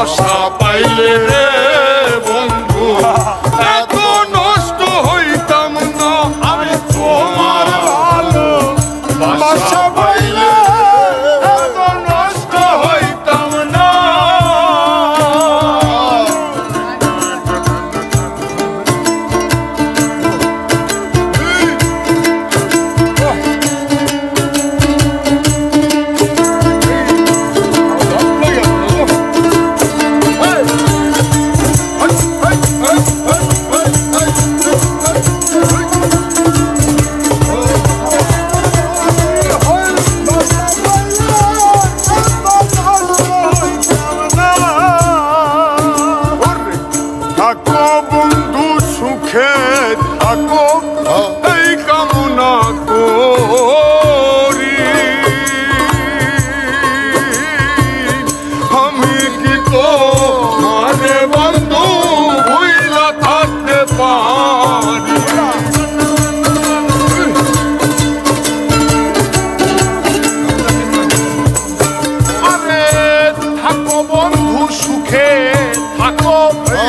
আশা পাইলে রে বন্ধু এত নষ্ট হইতাম না। আমি তোমার ভালো বাসা পাইলে Help!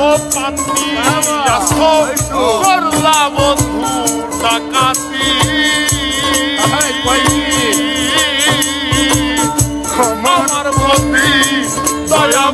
পাতি করলা বন্ধু ডাকাতি আমার প্রতি দয়া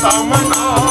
સામના.